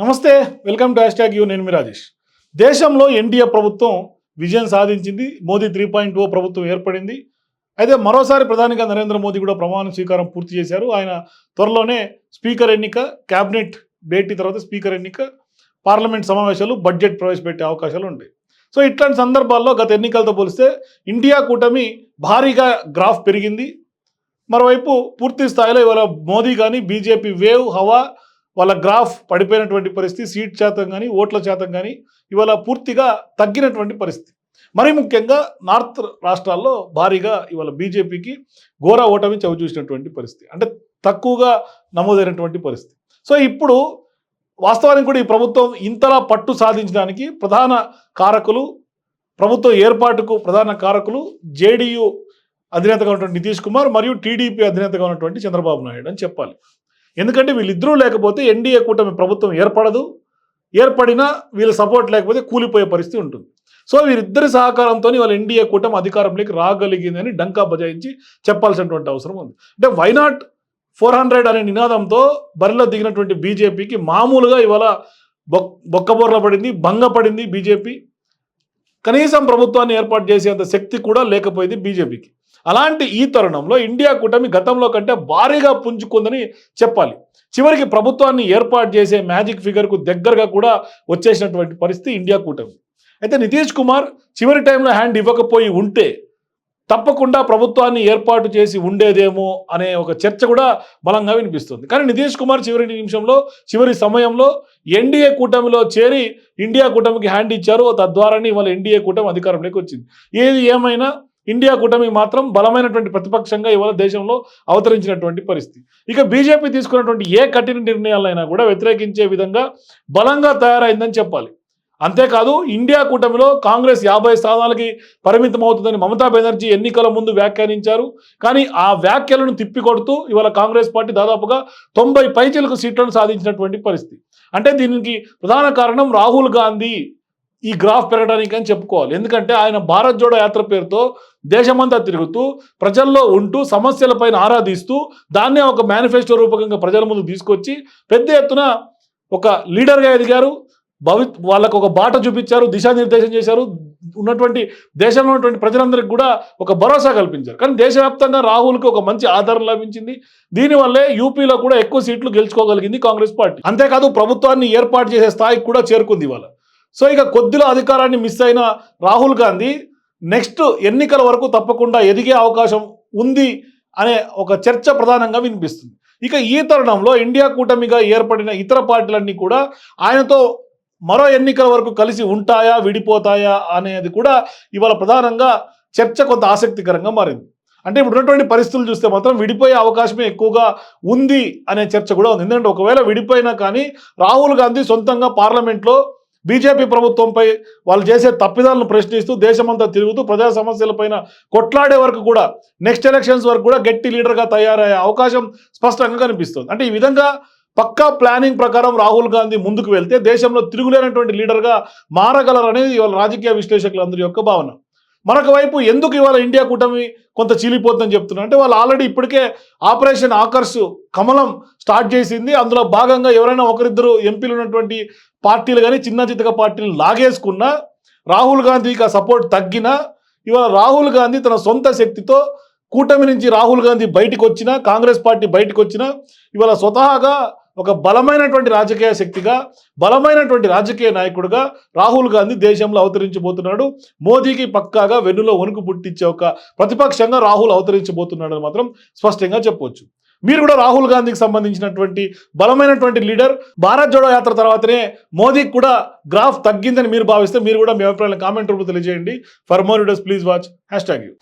నమస్తే welcome to hash you నేను మీ రాజేష్. దేశంలో ఎన్డీఏ ప్రభుత్వం విజయం సాధించింది మోదీ త్రీ పాయింట్ ఓ ప్రభుత్వం ఏర్పడింది. అయితే మరోసారి ప్రధానిగా నరేంద్ర మోదీ కూడా ప్రమాణ స్వీకారం పూర్తి చేశారు. ఆయన త్వరలోనే స్పీకర్ ఎన్నిక క్యాబినెట్ భేటీ తర్వాత స్పీకర్ ఎన్నిక పార్లమెంట్ సమావేశాలు బడ్జెట్ ప్రవేశపెట్టే అవకాశాలు ఉంటాయి సో ఇట్లాంటి సందర్భాల్లో గత ఎన్నికలతో పోలిస్తే ఇండియా కూటమి భారీగా గ్రాఫ్ పెరిగింది. మరోవైపు పూర్తి స్థాయిలో ఇవాళ మోదీ కానీ బీజేపీ వేవ్ హవా వాళ్ళ గ్రాఫ్ పడిపోయినటువంటి పరిస్థితి సీట్ శాతం కానీ ఓట్ల శాతం కానీ ఇవాళ పూర్తిగా తగ్గినటువంటి పరిస్థితి. మరీ ముఖ్యంగా నార్త్ రాష్ట్రాల్లో భారీగా ఇవాళ బీజేపీకి ఘోర ఓటమి చవి చూసినటువంటి పరిస్థితి. అంటే తక్కువగా నమోదైనటువంటి పరిస్థితి. సో ఇప్పుడు వాస్తవానికి కూడా ఈ ప్రభుత్వం ఇంతలా పట్టు సాధించడానికి ప్రధాన కారకులు ప్రభుత్వ ఏర్పాటుకు ప్రధాన కారకులు జేడీయూ అధినేతగా ఉన్నటువంటి నితీష్ కుమార్ మరియు టీడీపీ అధినేతగా ఉన్నటువంటి చంద్రబాబు నాయుడు అని చెప్పాలి. ఎందుకంటే వీళ్ళిద్దరూ లేకపోతే ఎన్డీఏ కూటమి ప్రభుత్వం ఏర్పడదు. ఏర్పడినా వీళ్ళ సపోర్ట్ లేకపోతే కూలిపోయే పరిస్థితి ఉంటుంది. సో వీరిద్దరి సహకారంతో వాళ్ళ ఎన్డీఏ కూటమి అధికారంలోకి రాగలిగిందని డంకా బజాయించి చెప్పాల్సినటువంటి అవసరం ఉంది. అంటే వైనాట్ ఫోర్ హండ్రెడ్ అనే నినాదంతో బరిలో దిగినటువంటి బీజేపీకి మామూలుగా ఇవాళ బొక్ బొక్కబొర్ర పడింది భంగపడింది బీజేపీ. కనీసం ప్రభుత్వాన్ని ఏర్పాటు చేసేంత శక్తి కూడా లేకపోయింది బీజేపీకి. అలాంటి ఈ తరుణంలో ఇండియా కూటమి గతంలో కంటే భారీగా పుంజుకుందని చెప్పాలి. చివరికి ప్రభుత్వాన్ని ఏర్పాటు చేసే మ్యాజిక్ ఫిగర్కు దగ్గరగా కూడా వచ్చేసినటువంటి పరిస్థితి ఇండియా కూటమి. అయితే నితీష్ కుమార్ చివరి టైంలో హ్యాండ్ ఇవ్వకపోయి ఉంటే తప్పకుండా ప్రభుత్వాన్ని ఏర్పాటు చేసి ఉండేదేమో అనే ఒక చర్చ కూడా బలంగా వినిపిస్తుంది. కానీ నితీష్ కుమార్ చివరి నిమిషంలో చివరి సమయంలో ఎన్డీఏ కూటమిలో చేరి ఇండియా కూటమికి హ్యాండ్ ఇచ్చారు. తద్వారానే ఇవాళ ఎన్డీఏ కూటమి అధికారంలోకి వచ్చింది. ఏది ఏమైనా ఇండియా కూటమి మాత్రం బలమైనటువంటి ప్రతిపక్షంగా ఇవాళ దేశంలో అవతరించినటువంటి పరిస్థితి. ఇక బీజేపీ తీసుకున్నటువంటి ఏ కఠిన నిర్ణయాలైనా కూడా వ్యతిరేకించే విధంగా బలంగా తయారైందని చెప్పాలి. అంతేకాదు ఇండియా కూటమిలో కాంగ్రెస్ యాభై స్థానాలకి పరిమితం అవుతుందని మమతా బెనర్జీ ఎన్నికల ముందు వ్యాఖ్యానించారు. కానీ ఆ వ్యాఖ్యలను తిప్పికొడుతూ ఇవాళ కాంగ్రెస్ పార్టీ దాదాపుగా తొంభై పైచలకు సీట్లను సాధించినటువంటి పరిస్థితి. అంటే దీనికి ప్రధాన కారణం రాహుల్ గాంధీ. ఈ గ్రాఫ్ పెరగడానికి అని చెప్పుకోవాలి. ఎందుకంటే ఆయన భారత్ జోడో యాత్ర పేరుతో దేశమంతా తిరుగుతూ ప్రజల్లో ఉంటూ సమస్యలపైన ఆరాధిస్తూ దాన్నే ఒక మేనిఫెస్టో రూపకంగా ప్రజల ముందు తీసుకొచ్చి పెద్ద ఎత్తున ఒక లీడర్గా ఎదిగారు. భవి వాళ్ళకు ఒక బాట చూపించారు దిశానిర్దేశం చేశారు. ఉన్నటువంటి దేశంలో ఉన్నటువంటి ప్రజలందరికీ కూడా ఒక భరోసా కల్పించారు. కానీ దేశవ్యాప్తంగా రాహుల్కి ఒక మంచి ఆధారం లభించింది. దీనివల్లే యూపీలో కూడా ఎక్కువ సీట్లు గెలుచుకోగలిగింది కాంగ్రెస్ పార్టీ. అంతేకాదు ప్రభుత్వాన్ని ఏర్పాటు చేసే స్థాయికి కూడా చేరుకుంది ఇవాళ. సో ఇక కొద్దిలో అధికారాన్ని మిస్ అయిన రాహుల్ గాంధీ నెక్స్ట్ ఎన్నికల వరకు తప్పకుండా ఎదిగే అవకాశం ఉంది అనే ఒక చర్చ ప్రధానంగా వినిపిస్తుంది. ఇక ఈ తరుణంలో ఇండియా కూటమిగా ఏర్పడిన ఇతర పార్టీలన్నీ కూడా ఆయనతో మరో ఎన్నికల వరకు కలిసి ఉంటాయా విడిపోతాయా అనేది కూడా ఇవాళ ప్రధానంగా చర్చ కొంత ఆసక్తికరంగా మారింది. అంటే ఇప్పుడు ఉన్నటువంటి పరిస్థితులు చూస్తే మాత్రం విడిపోయే అవకాశమే ఎక్కువగా ఉంది అనే చర్చ కూడా ఉంది. ఎందుకంటే ఒకవేళ విడిపోయినా కానీ రాహుల్ గాంధీ సొంతంగా పార్లమెంట్లో బీజేపీ ప్రభుత్వంపై వాళ్ళు చేసే తప్పిదాలను ప్రశ్నిస్తూ దేశమంతా తిరుగుతూ ప్రజా సమస్యలపైన కొట్లాడే వరకు కూడా నెక్స్ట్ ఎలక్షన్స్ వరకు కూడా గట్టి లీడర్గా తయారయ్యే అవకాశం స్పష్టంగా కనిపిస్తుంది. అంటే ఈ విధంగా పక్కా ప్లానింగ్ ప్రకారం రాహుల్ గాంధీ ముందుకు వెళ్తే దేశంలో తిరుగులేనటువంటి లీడర్గా మారగలరనేది వాళ్ళ రాజకీయ విశ్లేషకులందరి యొక్క భావన. మరొక వైపు ఎందుకు ఇవాళ ఇండియా కూటమి కొంత చీలిపోతుందని చెప్తున్నారు. అంటే వాళ్ళు ఆల్రెడీ ఇప్పటికే ఆపరేషన్ ఆకర్ష్ కమలం స్టార్ట్ చేసింది. అందులో భాగంగా ఎవరైనా ఒకరిద్దరు ఎంపీలు ఉన్నటువంటి పార్టీలు కానీ చిన్న చిత్తక పార్టీలు లాగేసుకున్నా రాహుల్ గాంధీకి ఆ సపోర్ట్ తగ్గినా ఇవాళ రాహుల్ గాంధీ తన సొంత శక్తితో కూటమి నుంచి రాహుల్ గాంధీ బయటకు వచ్చినా కాంగ్రెస్ పార్టీ బయటకు వచ్చినా ఇవాళ స్వతహాగా ఒక బలమైనటువంటి రాజకీయ శక్తిగా బలమైనటువంటి రాజకీయ నాయకుడిగా రాహుల్ గాంధీ దేశంలో అవతరించబోతున్నాడు. మోదీకి పక్కాగా వెన్నులో వణుకు పుట్టించే ఒక ప్రతిపక్షంగా రాహుల్ అవతరించబోతున్నాడని మాత్రం స్పష్టంగా చెప్పొచ్చు. మీరు కూడా రాహుల్ గాంధీకి సంబంధించినటువంటి బలమైనటువంటి లీడర్ భారత్ జోడో యాత్ర తర్వాతనే మోదీకి కూడా గ్రాఫ్ తగ్గిందని మీరు భావిస్తే మీరు కూడా మీ అభిప్రాయాలను కామెంట్ రూపంలో తెలియజేయండి. For more videos please watch hashtag you